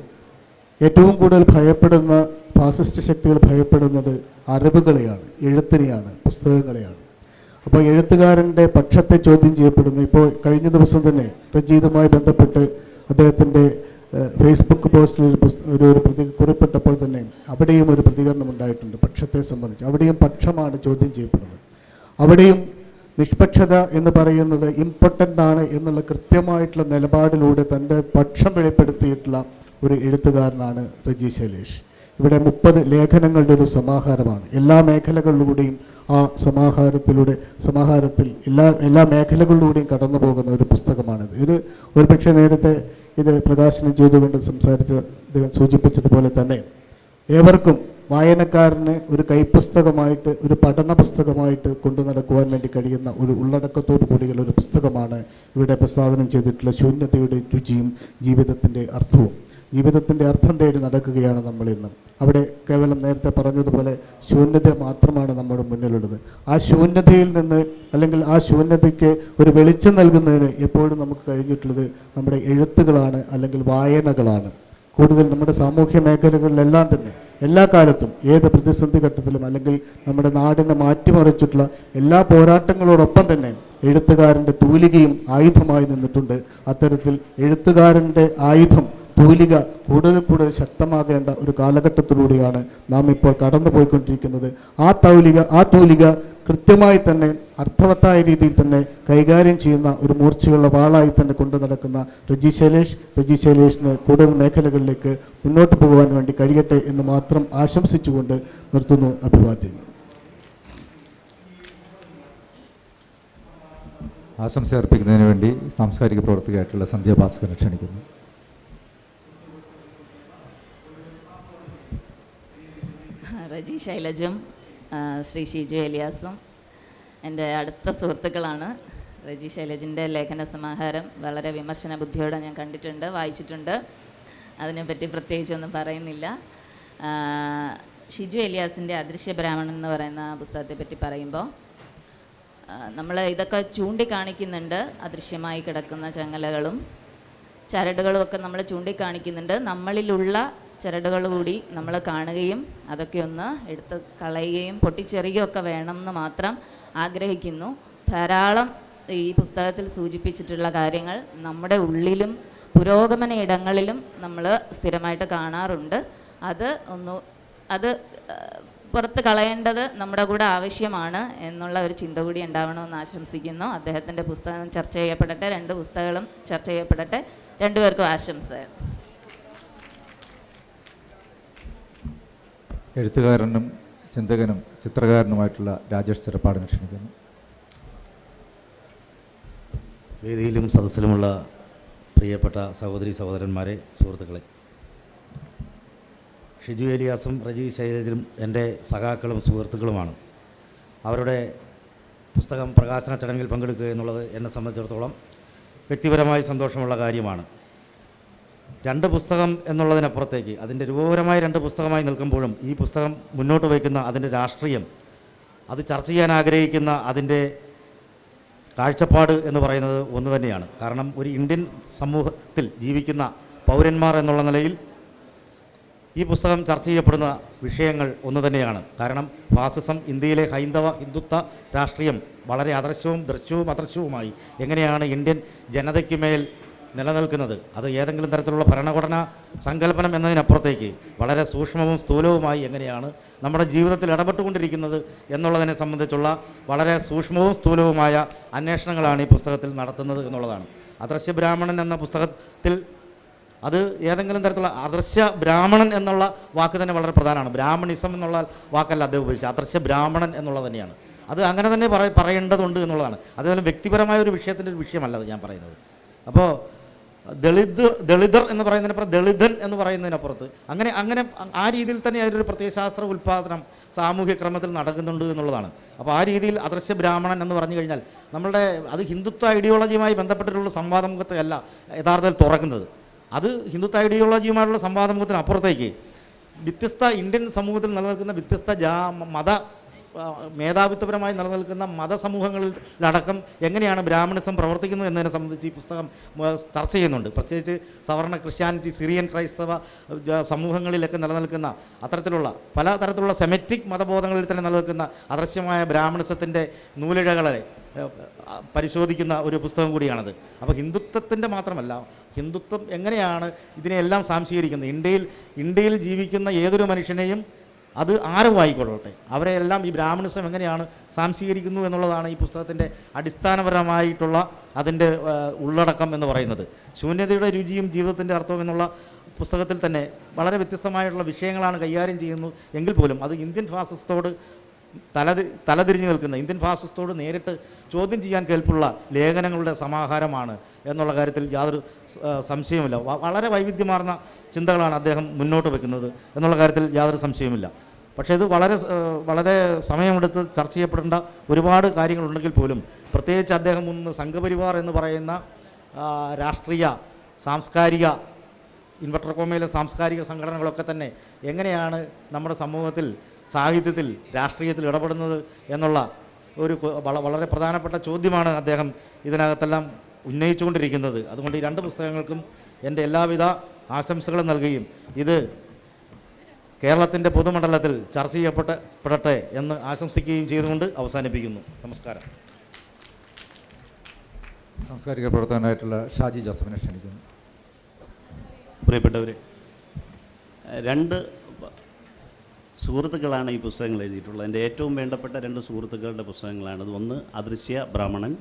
ഏറ്റവും കൂടുതൽ ഭയപ്പെടുന്ന ഫാസിസ്റ്റ് ശക്തികൾ ഭയപ്പെടുന്നത് അറിവുകളെയാണ് എഴുത്തിനെയാണ് പുസ്തകങ്ങളെയാണ്. അപ്പോൾ എഴുത്തുകാരന്റെ പക്ഷത്തെ ചോദ്യം ചെയ്യപ്പെടുന്നു. ഇപ്പോൾ കഴിഞ്ഞ ദിവസം തന്നെ രജീതുമായി ബന്ധപ്പെട്ട് അദ്ദേഹത്തിന്റെ ഫേസ്ബുക്ക് പോസ്റ്റിൽ ഒരു ഒരു ഒരു പ്രതി കുറിപ്പിട്ടപ്പോൾ തന്നെ അവിടെയും ഒരു പ്രതികരണം ഉണ്ടായിട്ടുണ്ട് പക്ഷത്തെ സംബന്ധിച്ച്. അവിടെയും പക്ഷമാണ് ചോദ്യം ചെയ്യപ്പെടുന്നത്. അവിടെയും നിഷ്പക്ഷത എന്ന് പറയുന്നത് ഇമ്പോർട്ടന്റ് ആണ് എന്നുള്ള കൃത്യമായിട്ടുള്ള നിലപാടിലൂടെ തന്റെ പക്ഷം വെളിപ്പെടുത്തിയിട്ടുള്ള ഒരു എഴുത്തുകാരനാണ് രജി ശൈലേഷ്. ഇവിടെ മുപ്പത് ലേഖനങ്ങളുടെ ഒരു സമാഹാരമാണ്. എല്ലാ മേഖലകളിലൂടെയും ആ സമാഹാരത്തിലൂടെ സമാഹാരത്തിൽ എല്ലാ എല്ലാ മേഖലകളിലൂടെയും കടന്നു പോകുന്ന ഒരു പുസ്തകമാണിത്. ഇത് ഒരുപക്ഷെ നേരത്തെ ഇത് പ്രകാശനം ചെയ്തുകൊണ്ട് സംസാരിച്ച അദ്ദേഹം സൂചിപ്പിച്ചതുപോലെ തന്നെ ഏവർക്കും വായനക്കാരന് ഒരു കൈപ്പുസ്തകമായിട്ട് ഒരു പഠന പുസ്തകമായിട്ട് കൊണ്ടു നടക്കുവാൻ വേണ്ടി കഴിയുന്ന ഒരു ഉള്ളടക്കത്തോടു കൂടിയുള്ള ഒരു പുസ്തകമാണ് ഇവിടെ പ്രസാദനം ചെയ്തിട്ടുള്ള ശൂന്യതയുടെ രുചിയും ജീവിതത്തിന്റെ അർത്ഥവും. ജീവിതത്തിന്റെ അർത്ഥം തേടി നടക്കുകയാണ് നമ്മൾ ഇന്ന്. അവിടെ കേവലം നേരത്തെ പറഞ്ഞതുപോലെ ശൂന്യത മാത്രമാണ് നമ്മുടെ മുന്നിലുള്ളത്. ആ ശൂന്യതയിൽ നിന്ന് അല്ലെങ്കിൽ ആ ശൂന്യതയ്ക്ക് ഒരു വെളിച്ചം നൽകുന്നതിന് എപ്പോഴും നമുക്ക് കഴിഞ്ഞിട്ടുള്ളത് നമ്മുടെ എഴുത്തുകളാണ് അല്ലെങ്കിൽ വായനകളാണ്. കൂടുതൽ നമ്മുടെ സാമൂഹ്യ മേഖലകളിലെല്ലാം തന്നെ എല്ലാ കാലത്തും ഏത് പ്രതിസന്ധി ഘട്ടത്തിലും അല്ലെങ്കിൽ നമ്മുടെ നാടിനെ മാറ്റിമറിച്ചിട്ടുള്ള എല്ലാ പോരാട്ടങ്ങളോടൊപ്പം തന്നെ എഴുത്തുകാരന്റെ തൂലികയും ആയുധമായി നിന്നിട്ടുണ്ട്. അത്തരത്തിൽ എഴുത്തുകാരന്റെ ആയുധം തൂലിക കൂടുതൽ കൂടുതൽ ശക്തമാകേണ്ട ഒരു കാലഘട്ടത്തിലൂടെയാണ് നാം ഇപ്പോൾ കടന്നു പോയിക്കൊണ്ടിരിക്കുന്നത് ആ തൗലിക ആ തൂലിക കൃത്യമായി തന്നെ അർത്ഥവത്തായ രീതിയിൽ തന്നെ കൈകാര്യം ചെയ്യുന്ന ഒരു മൂർച്ചയുള്ള വാളായി തന്നെ കൊണ്ടു നടക്കുന്ന റജി ശൈലേഷ് റജി ശൈലേഷിന് കൂടുതൽ മേഖലകളിലേക്ക് മുന്നോട്ട് പോകുവാൻ വേണ്ടി കഴിയട്ടെ എന്ന് മാത്രം ആശംസിച്ചുകൊണ്ട് നിർത്തുന്നു അഭിവാദ്യം. ആശംസ അർപ്പിക്കുന്നതിന് വേണ്ടി സാംസ്കാരിക പ്രവർത്തകയായിട്ടുള്ള സന്ധ്യ ഭാസ്കരനെ ക്ഷണിക്കുന്നു. റജി ശൈലജും ശ്രീ ഷിജു എലിയാസും എന്റെ അടുത്ത സുഹൃത്തുക്കളാണ്. റജി ശൈലജിന്റെ ലേഖന സമാഹാരം വളരെ വിമർശന ബുദ്ധിയോടെ ഞാൻ കണ്ടിട്ടുണ്ട് വായിച്ചിട്ടുണ്ട്. അതിനെപ്പറ്റി പ്രത്യേകിച്ചൊന്നും പറയുന്നില്ല. ഷിജു എലിയാസിന്റെ അദൃശ്യ ബ്രാഹ്മണൻ എന്ന് പറയുന്ന പുസ്തകത്തെ പറ്റി പറയുമ്പോൾ നമ്മൾ ഇതൊക്കെ ചൂണ്ടിക്കാണിക്കുന്നുണ്ട്. അദൃശ്യമായി കിടക്കുന്ന ചങ്ങലകളും ചരടുകളും ഒക്കെ നമ്മൾ ചൂണ്ടിക്കാണിക്കുന്നുണ്ട്. നമ്മളിലുള്ള ചരടുകൾ കൂടി നമ്മൾ കാണുകയും അതൊക്കെ ഒന്ന് എടുത്ത് കളയുകയും പൊട്ടിച്ചെറിയുകയും ഒക്കെ വേണമെന്ന് മാത്രം ആഗ്രഹിക്കുന്നു. ധാരാളം ഈ പുസ്തകത്തിൽ സൂചിപ്പിച്ചിട്ടുള്ള കാര്യങ്ങൾ നമ്മുടെ ഉള്ളിലും പുരോഗമന ഇടങ്ങളിലും നമ്മൾ സ്ഥിരമായിട്ട് കാണാറുണ്ട്. അത് ഒന്ന് അത് പുറത്ത് കളയേണ്ടത് നമ്മുടെ കൂടെ ആവശ്യമാണ് എന്നുള്ള ഒരു ചിന്ത കൂടി ഉണ്ടാവണമെന്ന് ആശംസിക്കുന്നു. അദ്ദേഹത്തിന്റെ പുസ്തകം ചർച്ച ചെയ്യപ്പെടട്ടെ രണ്ട് പുസ്തകങ്ങളും ചർച്ച ചെയ്യപ്പെടട്ടെ. രണ്ടുപേർക്കും ആശംസകൾ. എഴുത്തുകാരനും ചിന്തകനും ചിത്രകാരനുമായിട്ടുള്ള രാജേഷ് ചെറുപ്പാടിനെ ക്ഷണിക്കുന്നു. വേദിയിലും സദസ്സിലുമുള്ള പ്രിയപ്പെട്ട സഹോദരി സഹോദരന്മാരെ സുഹൃത്തുക്കളെ. ഷിജു ഏലിയാസും റജി ശൈലജനും എന്റെ സഖാക്കളും സുഹൃത്തുക്കളുമാണ്. അവരുടെ പുസ്തകം പ്രകാശന ചടങ്ങിൽ പങ്കെടുക്കുക എന്നുള്ളത് എന്നെ സംബന്ധിച്ചിടത്തോളം വ്യക്തിപരമായി സന്തോഷമുള്ള കാര്യമാണ്. രണ്ട് പുസ്തകം എന്നുള്ളതിനപ്പുറത്തേക്ക് അതിന്റെ രൂപപരമായ രണ്ട് പുസ്തകമായി നിൽക്കുമ്പോഴും ഈ പുസ്തകം മുന്നോട്ട് വയ്ക്കുന്ന അതിന്റെ രാഷ്ട്രീയം അത് ചർച്ച ചെയ്യാൻ ആഗ്രഹിക്കുന്ന അതിന്റെ കാഴ്ചപ്പാട് എന്ന് പറയുന്നത് ഒന്ന് തന്നെയാണ്. കാരണം ഒരു ഇന്ത്യൻ സമൂഹത്തിൽ ജീവിക്കുന്ന പൗരന്മാർ എന്നുള്ള നിലയിൽ ഈ പുസ്തകം ചർച്ച ചെയ്യപ്പെടുന്ന വിഷയങ്ങൾ ഒന്ന് തന്നെയാണ്. കാരണം ഫാസിസം ഇന്ത്യയിലെ ഹൈന്ദവ ഹിന്ദുത്വ രാഷ്ട്രീയം വളരെ അദൃശ്യവും ദൃശ്യവും അദൃശ്യവുമായി. എങ്ങനെയാണ് ഇന്ത്യൻ ജനതയ്ക്ക് മേൽ നിലനിൽക്കുന്നത്. അത് ഏതെങ്കിലും തരത്തിലുള്ള ഭരണഘടന സങ്കല്പനം എന്നതിനപ്പുറത്തേക്ക് വളരെ സൂക്ഷ്മവും സ്ഥൂലവുമായി എങ്ങനെയാണ് നമ്മുടെ ജീവിതത്തിൽ ഇടപെട്ടുകൊണ്ടിരിക്കുന്നത് എന്നുള്ളതിനെ സംബന്ധിച്ചുള്ള വളരെ സൂക്ഷ്മവും സ്ഥൂലവുമായ അന്വേഷണങ്ങളാണ് ഈ പുസ്തകത്തിൽ നടത്തുന്നത് എന്നുള്ളതാണ്. അദൃശ്യ ബ്രാഹ്മണൻ എന്ന പുസ്തകത്തിൽ അത് ഏതെങ്കിലും തരത്തിലുള്ള അദൃശ്യ ബ്രാഹ്മണൻ എന്നുള്ള വാക്ക് തന്നെ വളരെ പ്രധാനമാണ്. ബ്രാഹ്മണിസം എന്നുള്ള വാക്കല്ല അദ്ദേഹം ഉപയോഗിച്ചത്. അദൃശ്യ ബ്രാഹ്മണൻ എന്നുള്ളത് തന്നെയാണ്. അത് അങ്ങനെ തന്നെ പറ പറയേണ്ടതുണ്ട് എന്നുള്ളതാണ്. അതേപോലെ വ്യക്തിപരമായ ഒരു വിഷയത്തിന്റെ ഒരു വിഷയമല്ല അത് ഞാൻ പറയുന്നത്. അപ്പോൾ ദളിത് ദളിതർ എന്ന് പറയുന്നതിനപ്പുറം ദളിതൻ എന്ന് പറയുന്നതിനപ്പുറത്ത്. അങ്ങനെ അങ്ങനെ ആ രീതിയിൽ തന്നെ അതിലൊരു പ്രത്യയശാസ്ത്ര ഉൽപ്പാദനം സാമൂഹ്യ ക്രമത്തിൽ നടക്കുന്നുണ്ട് എന്നുള്ളതാണ്. അപ്പോൾ ആ രീതിയിൽ അദൃശ്യ ബ്രാഹ്മണൻ എന്ന് പറഞ്ഞു കഴിഞ്ഞാൽ നമ്മളുടെ അത് ഹിന്ദുത്വ ഐഡിയോളജിയുമായി ബന്ധപ്പെട്ടിട്ടുള്ള സംവാദമുഖത്തെ അല്ല യഥാർത്ഥത്തിൽ തുറക്കുന്നത്. അത് ഹിന്ദുത്വ ഐഡിയോളജിയുമായുള്ള സംവാദമുഖത്തിന് അപ്പുറത്തേക്ക് വ്യത്യസ്ത ഇന്ത്യൻ സമൂഹത്തിൽ നിലനിൽക്കുന്ന വ്യത്യസ്ത ജാ മത മേധാവിത്വപരമായി നിലനിൽക്കുന്ന മതസമൂഹങ്ങളിലടക്കം എങ്ങനെയാണ് ബ്രാഹ്മണിസം പ്രവർത്തിക്കുന്നത് എന്നതിനെ സംബന്ധിച്ച് ഈ പുസ്തകം ചർച്ച ചെയ്യുന്നുണ്ട്. പ്രത്യേകിച്ച് സവർണ ക്രിസ്ത്യാനിറ്റി സിറിയൻ ക്രൈസ്തവ സമൂഹങ്ങളിലൊക്കെ നിലനിൽക്കുന്ന അത്തരത്തിലുള്ള പല തരത്തിലുള്ള സെമറ്റിക് മതബോധങ്ങളിൽ തന്നെ നിലനിൽക്കുന്ന അദൃശ്യമായ ബ്രാഹ്മണിസത്തിന്റെ നൂലിഴകളെ പരിശോധിക്കുന്ന ഒരു പുസ്തകം കൂടിയാണത്. അപ്പോൾ ഹിന്ദുത്വത്തിന്റെ മാത്രമല്ല ഹിന്ദുത്വം എങ്ങനെയാണ് ഇതിനെയെല്ലാം സാംശീകരിക്കുന്നത് ഇന്ത്യയിൽ ഇന്ത്യയിൽ ജീവിക്കുന്ന ഏതൊരു മനുഷ്യനെയും അത് ആരും ആയിക്കൊള്ളട്ടെ അവരെ എല്ലാം ഈ ബ്രാഹ്മണിസം എങ്ങനെയാണ് സാംശീകരിക്കുന്നു എന്നുള്ളതാണ് ഈ പുസ്തകത്തിന്റെ അടിസ്ഥാനപരമായിട്ടുള്ള അതിന്റെ ഉള്ളടക്കം എന്ന് പറയുന്നത്. ശൂന്യതയുടെ രുചിയും ജീവിതത്തിന്റെ അർത്ഥവും എന്നുള്ള പുസ്തകത്തിൽ തന്നെ വളരെ വ്യത്യസ്തമായിട്ടുള്ള വിഷയങ്ങളാണ് കൈകാര്യം ചെയ്യുന്നത് എങ്കിൽ പോലും അത് ഇന്ത്യൻ ഫാസിസ്റ്റോട് തലതി തലതിരിഞ്ഞു നിൽക്കുന്ന ഇന്ത്യൻ ഫാസിസ്റ്റോട് നേരിട്ട് ചോദ്യം ചെയ്യാൻ കേൾപ്പുള്ള ലേഖനങ്ങളുടെ സമാഹാരമാണ് എന്നുള്ള കാര്യത്തിൽ യാതൊരു സംശയമില്ല വളരെ വൈവിധ്യമാർന്ന ചിന്തകളാണ് അദ്ദേഹം മുന്നോട്ട് വെക്കുന്നത് എന്നുള്ള കാര്യത്തിൽ യാതൊരു സംശയവുമില്ല. പക്ഷേ ഇത് വളരെ വളരെ സമയമെടുത്ത് ചർച്ച ചെയ്യപ്പെടേണ്ട ഒരുപാട് കാര്യങ്ങളുണ്ടെങ്കിൽ പോലും പ്രത്യേകിച്ച് അദ്ദേഹം ഒന്ന് സംഘപരിവാർ എന്ന് പറയുന്ന രാഷ്ട്രീയ സാംസ്കാരിക ഇൻവെർട്ടർ കോമയിലെ സാംസ്കാരിക സംഘടനകളൊക്കെ തന്നെ എങ്ങനെയാണ് നമ്മുടെ സമൂഹത്തിൽ സാഹിത്യത്തിൽ രാഷ്ട്രീയത്തിൽ ഇടപെടുന്നത് എന്നുള്ള ഒരു വളരെ പ്രധാനപ്പെട്ട ചോദ്യമാണ് അദ്ദേഹം ഇതിനകത്തെല്ലാം ഉന്നയിച്ചുകൊണ്ടിരിക്കുന്നത്. അതുകൊണ്ട് ഈ രണ്ട് പുസ്തകങ്ങൾക്കും എന്റെ എല്ലാവിധ ആശംസകളും നൽകുകയും ഇത് കേരളത്തിന്റെ പൊതുമണ്ഡലത്തിൽ ചർച്ച ചെയ്യപ്പെട്ട പെടട്ടെ എന്ന് ആശംസിക്കുകയും ചെയ്തുകൊണ്ട് അവസാനിപ്പിക്കുന്നു. നമസ്കാരം. സാംസ്കാരിക പ്രവർത്തകനായിട്ടുള്ള ഷാജി ജോസഫിനെ ക്ഷണിക്കുന്നു. പ്രിയപ്പെട്ടവരെ രണ്ട് സുഹൃത്തുക്കളാണ് ഈ പുസ്തകങ്ങൾ എഴുതിയിട്ടുള്ളത്. എന്റെ ഏറ്റവും വേണ്ടപ്പെട്ട രണ്ട് സുഹൃത്തുക്കളുടെ പുസ്തകങ്ങളാണ് ഒന്ന് അദൃശ്യ ബ്രാഹ്മണൻ.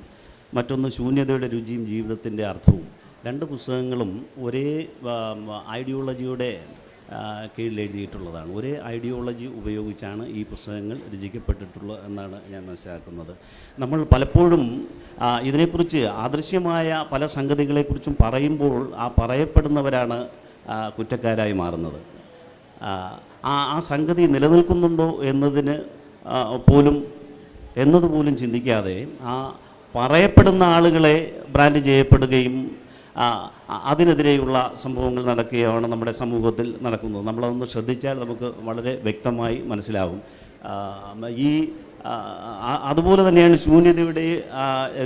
മറ്റൊന്ന് ശൂന്യതയുടെ രുചിയും ജീവിതത്തിന്റെ അർത്ഥവും. രണ്ട് പുസ്തകങ്ങളും ഒരേ ഐഡിയോളജിയുടെ കീഴിൽ എഴുതിയിട്ടുള്ളതാണ്. ഒരേ ഐഡിയോളജി ഉപയോഗിച്ചാണ് ഈ പുസ്തകങ്ങൾ രചിക്കപ്പെട്ടിട്ടുള്ളത് എന്നാണ് ഞാൻ മനസ്സിലാക്കുന്നത്. നമ്മൾ പലപ്പോഴും ഇതിനെക്കുറിച്ച് ആദൃശ്യമായ പല സംഗതികളെക്കുറിച്ചും പറയുമ്പോൾ ആ പറയപ്പെടുന്നവരാണ് കുറ്റക്കാരായി മാറുന്നത്. ആ, ആ സംഗതി നിലനിൽക്കുന്നുണ്ടോ എന്നതിന് പോലും എന്നതുപോലും ചിന്തിക്കാതെ ആ പറയപ്പെടുന്ന ആളുകളെ ബ്രാൻഡ് ചെയ്യപ്പെടുകയും അതിനെതിരെയുള്ള സംഭവങ്ങൾ നടക്കുകയാണ് നമ്മുടെ സമൂഹത്തിൽ നടക്കുന്നത്. നമ്മളതൊന്ന് ശ്രദ്ധിച്ചാൽ നമുക്ക് വളരെ വ്യക്തമായി മനസ്സിലാകും ഈ അതുപോലെ തന്നെയാണ് ശൂന്യതയുടെ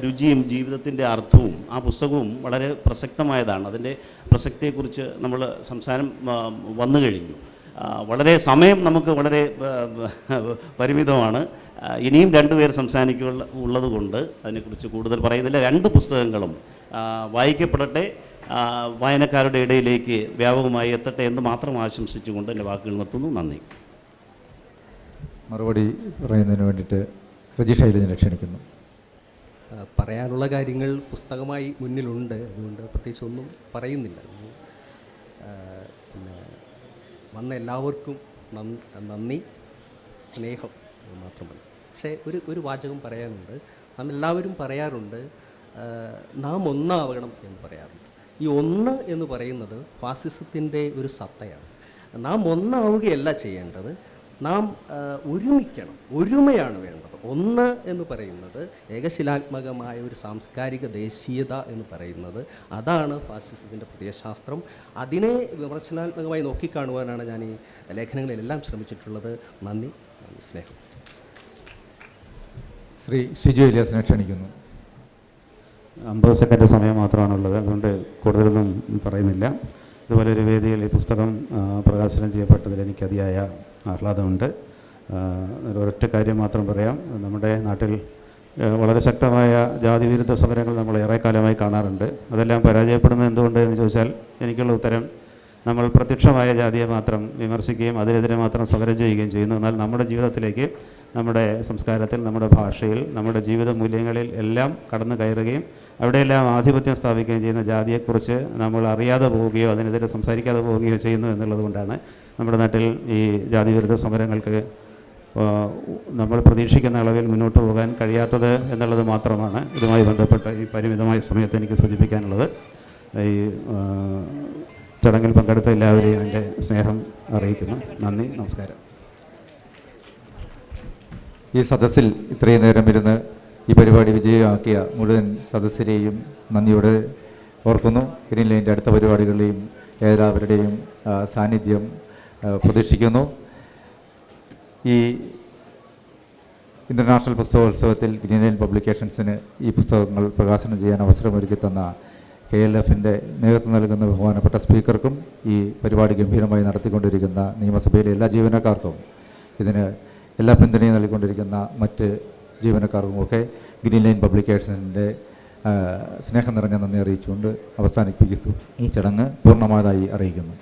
രുചിയും ജീവിതത്തിന്റെ അർത്ഥവും ആ പുസ്തകവും വളരെ പ്രസക്തമായതാണ്. അതിന്റെ പ്രസക്തിയെക്കുറിച്ച് നമ്മൾ സംസാരം വന്നു കഴിഞ്ഞു. വളരെ സമയം നമുക്ക് വളരെ പരിമിതമാണ്. ഇനിയും രണ്ടുപേർ സംസാരിക്കുക ഉള്ളത് കൊണ്ട് അതിനെക്കുറിച്ച് കൂടുതൽ പറയുന്നില്ല. രണ്ട് പുസ്തകങ്ങളും വായിക്കപ്പെടട്ടെ വായനക്കാരുടെ ഇടയിലേക്ക് വ്യാപകമായി എത്തട്ടെ എന്ന് മാത്രം ആശംസിച്ചുകൊണ്ട് എന്റെ വാക്കുകൾ നിർത്തുന്നു. നന്ദി. മറുപടി പറയുന്നതിന് വേണ്ടിയിട്ട് രജി ശൈലജിനെ ക്ഷണിക്കുന്നു. പറയാനുള്ള കാര്യങ്ങൾ പുസ്തകമായി മുന്നിലുണ്ട്. അതുകൊണ്ട് പ്രത്യേകിച്ച് ഒന്നും പറയുന്നില്ല. വന്ന എല്ലാവർക്കും നന്ദി സ്നേഹം മാത്രമല്ല. പക്ഷേ ഒരു ഒരു വാചകം പറയാനുണ്ട്. നാം എല്ലാവരും പറയാറുണ്ട് നാം ഒന്നാവണം എന്ന് പറയാറുണ്ട്. ഈ ഒന്ന് എന്ന് പറയുന്നത് ഫാസിസത്തിന്റെ ഒരു സത്തയാണ്. നാം ഒന്നാവുകയല്ല ചെയ്യേണ്ടത്. നാം ഒരുമിക്കണം ഒരുമയാണ് വേണ്ടത്. ഒന്ന് എന്ന് പറയുന്നത് ഏകശിലാത്മകമായ ഒരു സാംസ്കാരിക ദേശീയത എന്ന് പറയുന്നത്. അതാണ് ഫാസിസത്തിന്റെ പ്രത്യയശാസ്ത്രം അതിനെ വിമർശനാത്മകമായി നോക്കിക്കാണുവാനാണ് ഞാൻ ഈ ലേഖനങ്ങളിലെല്ലാം ശ്രമിച്ചിട്ടുള്ളത്. നന്ദി നന്ദി സ്നേഹം. ശ്രീ ഷിജു ഇലിയാസിനെ ക്ഷണിക്കുന്നു. അമ്പത് സെക്കൻഡ് സമയം മാത്രമാണുള്ളത്. അതുകൊണ്ട് കൂടുതലൊന്നും പറയുന്നില്ല. ഇതുപോലെ ഒരു വേദിയിൽ ഈ പുസ്തകം പ്രകാശനം ചെയ്യപ്പെട്ടതിൽ എനിക്ക് അതിയായ ആഹ്ലാദമുണ്ട്. ഒരൊറ്റ കാര്യം മാത്രം പറയാം. നമ്മുടെ നാട്ടിൽ വളരെ ശക്തമായ ജാതി വിരുദ്ധ സമരങ്ങൾ നമ്മൾ ഏറെക്കാലമായി കാണാറുണ്ട്. അതെല്ലാം പരാജയപ്പെടുന്നത് എന്തുകൊണ്ട് എന്ന് ചോദിച്ചാൽ എനിക്കുള്ള ഉത്തരം നമ്മൾ പ്രത്യക്ഷമായ ജാതിയെ മാത്രം വിമർശിക്കുകയും അതിനെതിരെ മാത്രം സമരം ചെയ്യുകയും ചെയ്യുന്നു. എന്നാൽ നമ്മുടെ ജീവിതത്തിലേക്ക് നമ്മുടെ സംസ്കാരത്തിൽ നമ്മുടെ ഭാഷയിൽ നമ്മുടെ ജീവിത മൂല്യങ്ങളിൽ എല്ലാം കടന്നു കയറുകയും അവിടെയെല്ലാം ആധിപത്യം സ്ഥാപിക്കുകയും ചെയ്യുന്ന ജാതിയെക്കുറിച്ച് നമ്മൾ അറിയാതെ പോവുകയോ അതിനെതിരെ സംസാരിക്കാതെ പോവുകയോ ചെയ്യുന്നു എന്നുള്ളത് കൊണ്ടാണ് നമ്മുടെ നാട്ടിൽ ഈ ജാതി വിരുദ്ധ സമരങ്ങൾക്ക് നമ്മൾ പ്രതീക്ഷിക്കുന്ന അളവിൽ മുന്നോട്ട് പോകാൻ കഴിയാത്തത് എന്നുള്ളത് മാത്രമാണ് ഇതുമായി ബന്ധപ്പെട്ട ഈ പരിമിതമായ സമയത്ത് എനിക്ക് സൂചിപ്പിക്കാനുള്ളത്. ഈ ചടങ്ങിൽ പങ്കെടുത്ത എല്ലാവരെയും എന്റെ സ്നേഹം അറിയിക്കുന്നു. നന്ദി നമസ്കാരം. ഈ സദസ്സിൽ ഇത്രയും നേരം ഇരുന്ന് ഈ പരിപാടി വിജയമാക്കിയ മുഴുവൻ സദസ്സിനെയും നന്ദിയോടെ ഓർക്കുന്നു. ഗ്രീൻ ലൈന്റെ അടുത്ത പരിപാടികളിലെയും എല്ലാവരുടെയും സാന്നിധ്യം പ്രതീക്ഷിക്കുന്നു. ഈ ഇന്റർനാഷണൽ പുസ്തകോത്സവത്തിൽ ഗ്രീൻ പബ്ലിക്കേഷൻസിന് ഈ പുസ്തകങ്ങൾ പ്രകാശനം ചെയ്യാൻ അവസരമൊരുക്കി തന്ന കെ എൽ എഫിന്റെ നേതൃത്വം നൽകുന്ന ബഹുമാനപ്പെട്ട സ്പീക്കർക്കും ഈ പരിപാടി ഗംഭീരമായി നടത്തിക്കൊണ്ടിരിക്കുന്ന നിയമസഭയിലെ എല്ലാ ജീവനക്കാർക്കും ഇതിന് എല്ലാ പിന്തുണയും നൽകിക്കൊണ്ടിരിക്കുന്ന മറ്റ് ജീവനക്കാർക്കും ഒക്കെ ഗ്രീൻ ലൈൻ പബ്ലിക്കേഷന്റെ സ്നേഹം നിറഞ്ഞ നന്ദി അറിയിച്ചുകൊണ്ട് അവസാനിപ്പിക്കുന്നു. ഈ ചടങ്ങ് പൂർണമായതായി അറിയിക്കുന്നു.